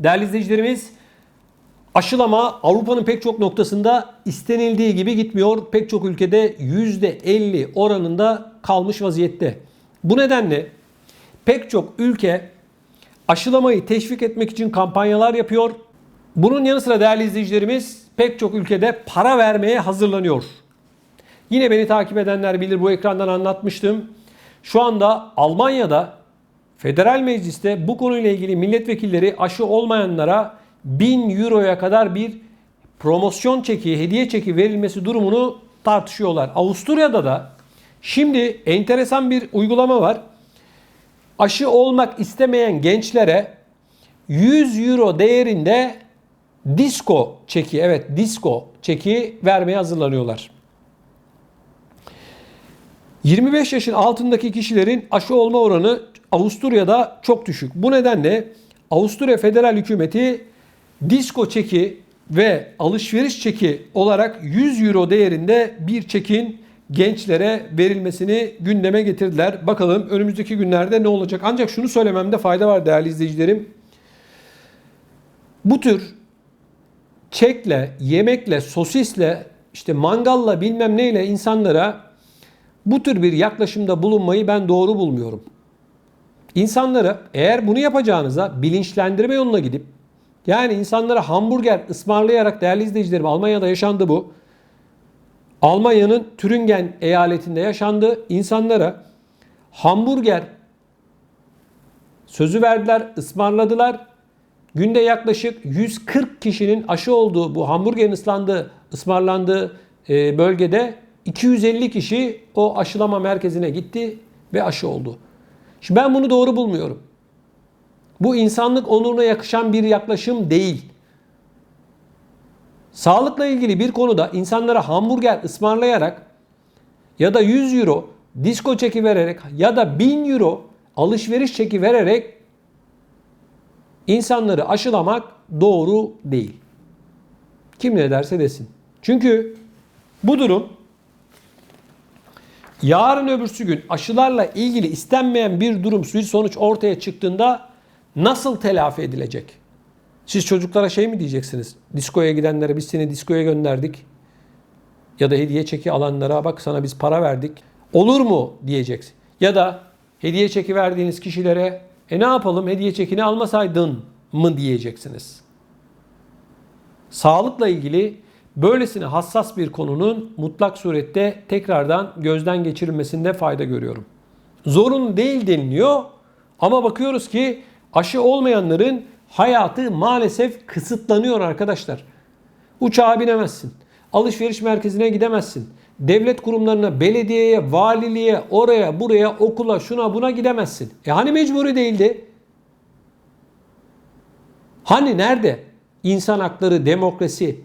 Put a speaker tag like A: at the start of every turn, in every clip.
A: Değerli izleyicilerimiz, aşılama Avrupa'nın pek çok noktasında istenildiği gibi gitmiyor. Pek çok ülkede %50 oranında kalmış vaziyette. Bu nedenle pek çok ülke aşılamayı teşvik etmek için kampanyalar yapıyor. Bunun yanı sıra değerli izleyicilerimiz pek çok ülkede para vermeye hazırlanıyor. Yine beni takip edenler bilir bu ekrandan anlatmıştım. Şu anda Almanya'da Federal Meclis'te bu konuyla ilgili milletvekilleri aşı olmayanlara 1000 euroya kadar bir promosyon çeki, hediye çeki verilmesi durumunu tartışıyorlar. Avusturya'da da şimdi enteresan bir uygulama var. Aşı olmak istemeyen gençlere 100 euro değerinde disco çeki, evet disco çeki vermeye hazırlanıyorlar. 25 yaşın altındaki kişilerin aşı olma oranı Avusturya'da çok düşük. Bu nedenle Avusturya Federal Hükümeti disco çeki ve alışveriş çeki olarak 100 euro değerinde bir çekin gençlere verilmesini gündeme getirdiler. Bakalım önümüzdeki günlerde ne olacak? Ancak şunu söylememde fayda var değerli izleyicilerim. Bu tür çekle, yemekle, sosisle, işte mangalla bilmem neyle insanlara bu tür bir yaklaşımda bulunmayı ben doğru bulmuyorum. İnsanları eğer bunu yapacağınıza bilinçlendirme yoluna gidip yani insanlara hamburger ısmarlayarak değerli izleyicilerim Almanya'da yaşandı bu. Almanya'nın Türingen eyaletinde yaşandı. İnsanlara hamburger sözü verdiler, ısmarladılar. Günde yaklaşık 140 kişinin aşı olduğu bu hamburgerin ıslandığı, ısmarlandığı e, bölgede 250 kişi o aşılama merkezine gitti ve aşı oldu. Şimdi ben bunu doğru bulmuyorum. Bu insanlık onuruna yakışan bir yaklaşım değil. Sağlıkla ilgili bir konuda insanlara hamburger ısmarlayarak ya da 100 euro disko çeki vererek ya da 1000 euro alışveriş çeki vererek insanları aşılamak doğru değil. Kim ne derse desin. Çünkü bu durum yarın öbürsü gün aşılarla ilgili istenmeyen bir durum, bir sonuç ortaya çıktığında nasıl telafi edilecek? Siz çocuklara şey mi diyeceksiniz? Diskoya gidenlere biz seni diskoya gönderdik. Ya da hediye çeki alanlara bak sana biz para verdik. Olur mu diyeceksin. Ya da hediye çeki verdiğiniz kişilere e ne yapalım hediye çekini almasaydın mı diyeceksiniz. Sağlıkla ilgili böylesine hassas bir konunun mutlak surette tekrardan gözden geçirilmesinde fayda görüyorum. Zorunlu değil deniliyor ama bakıyoruz ki aşı olmayanların hayatı maalesef kısıtlanıyor arkadaşlar. Uçağa binemezsin. Alışveriş merkezine gidemezsin. Devlet kurumlarına, belediyeye, valiliğe, oraya, buraya, okula, şuna buna gidemezsin. E hani mecburi değildi? Hani nerede? İnsan hakları, demokrasi.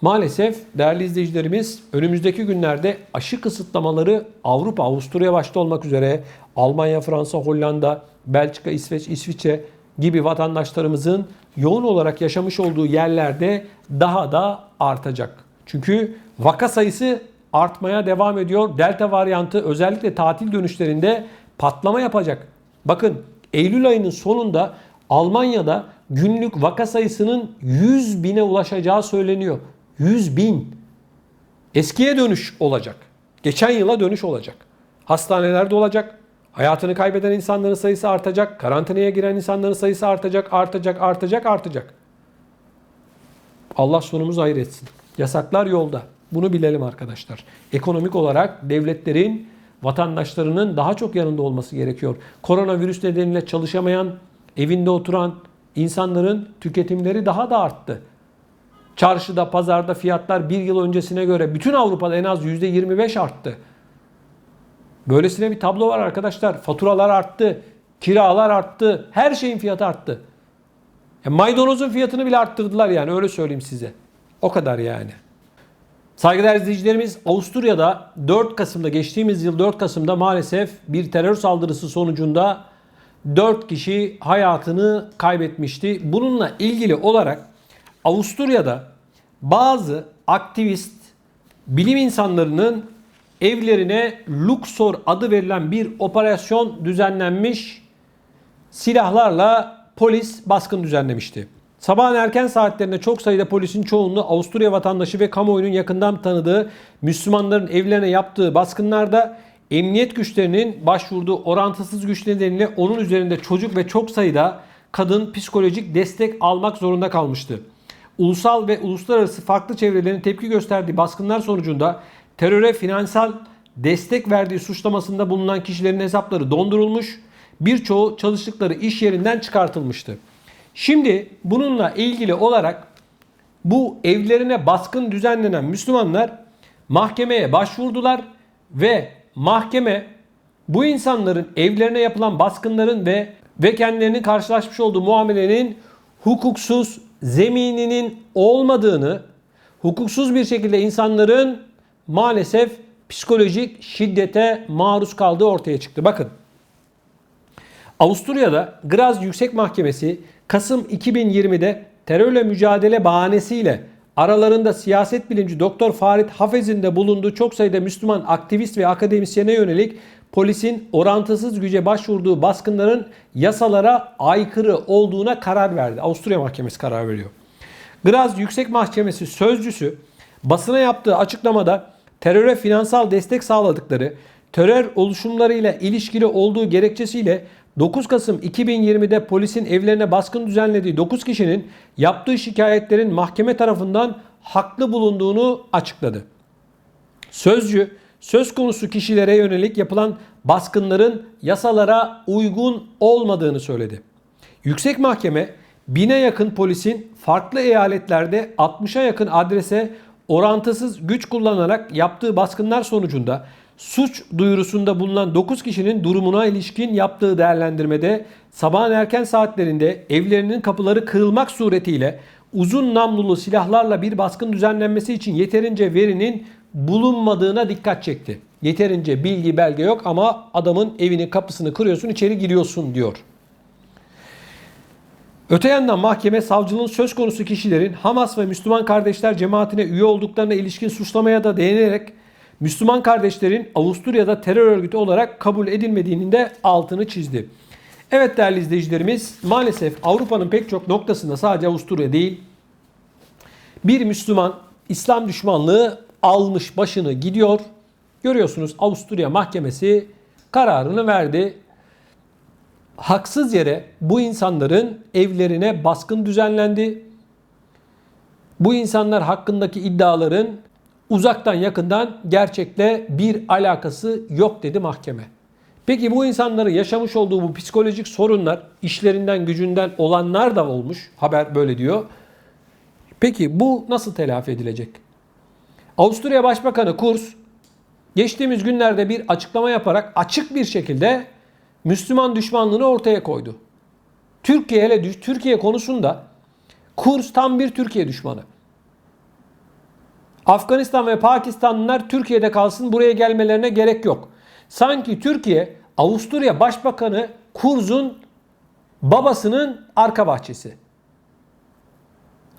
A: Maalesef değerli izleyicilerimiz önümüzdeki günlerde aşı kısıtlamaları Avrupa, Avusturya başta olmak üzere Almanya, Fransa, Hollanda, Belçika, İsveç, İsviçre gibi vatandaşlarımızın yoğun olarak yaşamış olduğu yerlerde daha da artacak. Çünkü vaka sayısı artmaya devam ediyor. Delta varyantı özellikle tatil dönüşlerinde patlama yapacak. Bakın Eylül ayının sonunda Almanya'da günlük vaka sayısının 100 bine ulaşacağı söyleniyor. 100 bin. Eskiye dönüş olacak. Geçen yıla dönüş olacak. Hastanelerde olacak. Hayatını kaybeden insanların sayısı artacak. Karantinaya giren insanların sayısı artacak, artacak, artacak, artacak. Allah sonumuzu hayır etsin. Yasaklar yolda. Bunu bilelim arkadaşlar. Ekonomik olarak devletlerin vatandaşlarının daha çok yanında olması gerekiyor. Koronavirüs nedeniyle çalışamayan, evinde oturan insanların tüketimleri daha da arttı. Çarşıda, pazarda fiyatlar bir yıl öncesine göre bütün Avrupa'da en az %25 arttı. Böylesine bir tablo var arkadaşlar. Faturalar arttı, kiralar arttı, her şeyin fiyatı arttı. E, maydanozun fiyatını bile arttırdılar yani öyle söyleyeyim size. O kadar yani. Saygıdeğer izleyicilerimiz Avusturya'da 4 Kasım'da geçtiğimiz yıl 4 Kasım'da maalesef bir terör saldırısı sonucunda 4 kişi hayatını kaybetmişti. Bununla ilgili olarak Avusturya'da bazı aktivist bilim insanlarının evlerine Luxor adı verilen bir operasyon düzenlenmiş. Silahlarla polis baskın düzenlemişti. Sabahın erken saatlerinde çok sayıda polisin çoğunluğu Avusturya vatandaşı ve kamuoyunun yakından tanıdığı Müslümanların evlerine yaptığı baskınlarda emniyet güçlerinin başvurduğu orantısız güç nedeniyle onun üzerinde çocuk ve çok sayıda kadın psikolojik destek almak zorunda kalmıştı. Ulusal ve uluslararası farklı çevrelerin tepki gösterdiği baskınlar sonucunda teröre finansal destek verdiği suçlamasında bulunan kişilerin hesapları dondurulmuş, birçoğu çalıştıkları iş yerinden çıkartılmıştı. Şimdi bununla ilgili olarak bu evlerine baskın düzenlenen Müslümanlar mahkemeye başvurdular ve mahkeme bu insanların evlerine yapılan baskınların ve ve kendilerinin karşılaşmış olduğu muamelenin hukuksuz zemininin olmadığını, hukuksuz bir şekilde insanların maalesef psikolojik şiddete maruz kaldığı ortaya çıktı. Bakın. Avusturya'da Graz Yüksek Mahkemesi Kasım 2020'de terörle mücadele bahanesiyle aralarında siyaset bilimci Doktor Farid Hafez'in de bulunduğu çok sayıda Müslüman aktivist ve akademisyene yönelik polisin orantısız güce başvurduğu baskınların yasalara aykırı olduğuna karar verdi. Avusturya Mahkemesi karar veriyor. Graz Yüksek Mahkemesi sözcüsü basına yaptığı açıklamada teröre finansal destek sağladıkları, terör oluşumlarıyla ilişkili olduğu gerekçesiyle 9 Kasım 2020'de polisin evlerine baskın düzenlediği 9 kişinin yaptığı şikayetlerin mahkeme tarafından haklı bulunduğunu açıkladı. Sözcü söz konusu kişilere yönelik yapılan baskınların yasalara uygun olmadığını söyledi. Yüksek Mahkeme bine yakın polisin farklı eyaletlerde 60'a yakın adrese orantısız güç kullanarak yaptığı baskınlar sonucunda suç duyurusunda bulunan 9 kişinin durumuna ilişkin yaptığı değerlendirmede sabahın erken saatlerinde evlerinin kapıları kırılmak suretiyle uzun namlulu silahlarla bir baskın düzenlenmesi için yeterince verinin bulunmadığına dikkat çekti. Yeterince bilgi belge yok ama adamın evinin kapısını kırıyorsun içeri giriyorsun diyor. Öte yandan mahkeme savcılığın söz konusu kişilerin Hamas ve Müslüman kardeşler cemaatine üye olduklarına ilişkin suçlamaya da değinerek Müslüman kardeşlerin Avusturya'da terör örgütü olarak kabul edilmediğinin de altını çizdi. Evet değerli izleyicilerimiz maalesef Avrupa'nın pek çok noktasında sadece Avusturya değil bir Müslüman İslam düşmanlığı almış başını gidiyor. Görüyorsunuz Avusturya Mahkemesi kararını verdi. Haksız yere bu insanların evlerine baskın düzenlendi. Bu insanlar hakkındaki iddiaların uzaktan yakından gerçekle bir alakası yok dedi mahkeme. Peki bu insanların yaşamış olduğu bu psikolojik sorunlar işlerinden gücünden olanlar da olmuş. Haber böyle diyor. Peki bu nasıl telafi edilecek? Avusturya Başbakanı Kurz geçtiğimiz günlerde bir açıklama yaparak açık bir şekilde Müslüman düşmanlığını ortaya koydu. Türkiye hele Türkiye konusunda Kurz tam bir Türkiye düşmanı. Afganistan ve Pakistanlılar Türkiye'de kalsın buraya gelmelerine gerek yok. Sanki Türkiye Avusturya Başbakanı Kurz'un babasının arka bahçesi.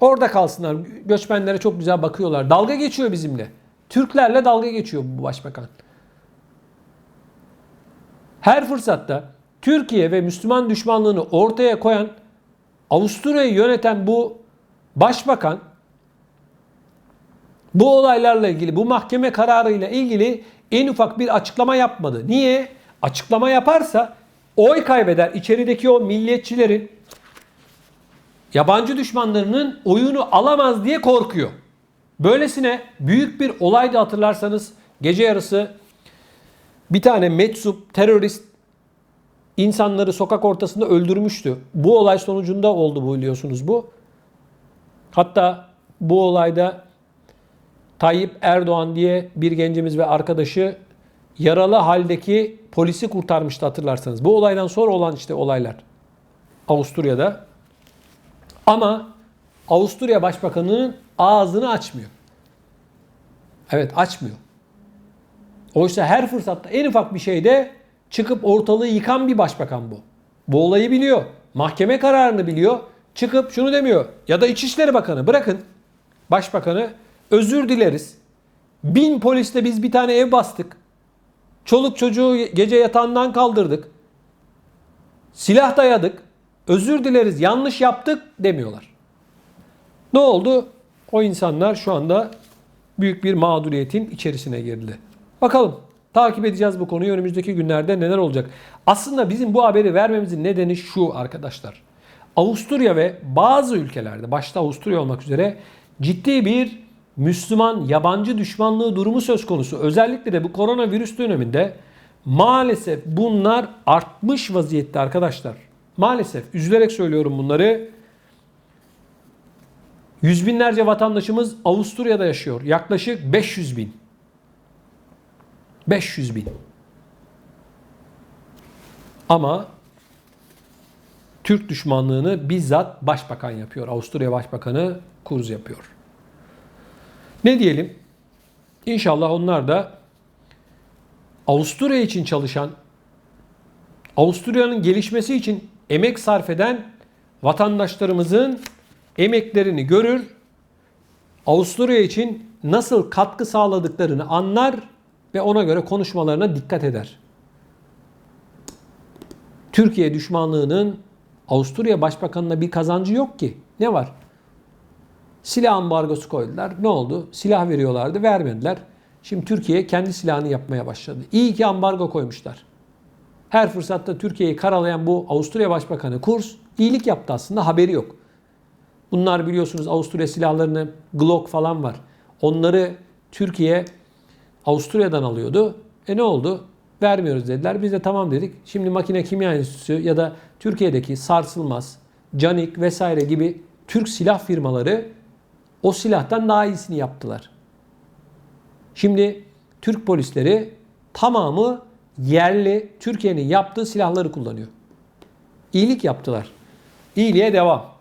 A: Orada kalsınlar. Göçmenlere çok güzel bakıyorlar. Dalga geçiyor bizimle. Türklerle dalga geçiyor bu başbakan. Her fırsatta Türkiye ve Müslüman düşmanlığını ortaya koyan Avusturya'yı yöneten bu başbakan bu olaylarla ilgili, bu mahkeme kararıyla ilgili en ufak bir açıklama yapmadı. Niye? Açıklama yaparsa oy kaybeder. İçerideki o milliyetçilerin yabancı düşmanlarının oyunu alamaz diye korkuyor. Böylesine büyük bir olaydı hatırlarsanız gece yarısı bir tane metsup terörist insanları sokak ortasında öldürmüştü. Bu olay sonucunda oldu bu biliyorsunuz bu. Hatta bu olayda Tayyip Erdoğan diye bir gencimiz ve arkadaşı yaralı haldeki polisi kurtarmıştı hatırlarsanız. Bu olaydan sonra olan işte olaylar. Avusturya'da. Ama Avusturya Başbakanı'nın ağzını açmıyor. Evet açmıyor. Oysa her fırsatta en ufak bir şeyde çıkıp ortalığı yıkan bir başbakan bu. Bu olayı biliyor. Mahkeme kararını biliyor. Çıkıp şunu demiyor. Ya da İçişleri Bakanı bırakın. Başbakanı özür dileriz. Bin polisle biz bir tane ev bastık. Çoluk çocuğu gece yatağından kaldırdık. Silah dayadık. Özür dileriz yanlış yaptık demiyorlar. Ne oldu? O insanlar şu anda büyük bir mağduriyetin içerisine girdi. Bakalım takip edeceğiz bu konuyu önümüzdeki günlerde neler olacak. Aslında bizim bu haberi vermemizin nedeni şu arkadaşlar. Avusturya ve bazı ülkelerde başta Avusturya olmak üzere ciddi bir Müslüman yabancı düşmanlığı durumu söz konusu. Özellikle de bu koronavirüs döneminde maalesef bunlar artmış vaziyette arkadaşlar. Maalesef üzülerek söylüyorum bunları. Yüz binlerce vatandaşımız Avusturya'da yaşıyor. Yaklaşık 500 bin. 500 bin. Ama Türk düşmanlığını bizzat başbakan yapıyor. Avusturya Başbakanı Kurz yapıyor. Ne diyelim? İnşallah onlar da Avusturya için çalışan, Avusturya'nın gelişmesi için emek sarf eden vatandaşlarımızın emeklerini görür, Avusturya için nasıl katkı sağladıklarını anlar ve ona göre konuşmalarına dikkat eder. Türkiye düşmanlığının Avusturya Başbakanı'na bir kazancı yok ki. Ne var? Silah ambargosu koydular. Ne oldu? Silah veriyorlardı, vermediler. Şimdi Türkiye kendi silahını yapmaya başladı. İyi ki ambargo koymuşlar. Her fırsatta Türkiye'yi karalayan bu Avusturya Başbakanı Kurz iyilik yaptı aslında haberi yok. Bunlar biliyorsunuz Avusturya silahlarını Glock falan var. Onları Türkiye Avusturya'dan alıyordu. E ne oldu? Vermiyoruz dediler. Biz de tamam dedik. Şimdi Makine Kimya Enstitüsü ya da Türkiye'deki Sarsılmaz, Canik vesaire gibi Türk silah firmaları o silahtan daha iyisini yaptılar. Şimdi Türk polisleri tamamı yerli Türkiye'nin yaptığı silahları kullanıyor. İyilik yaptılar. İyiliğe devam.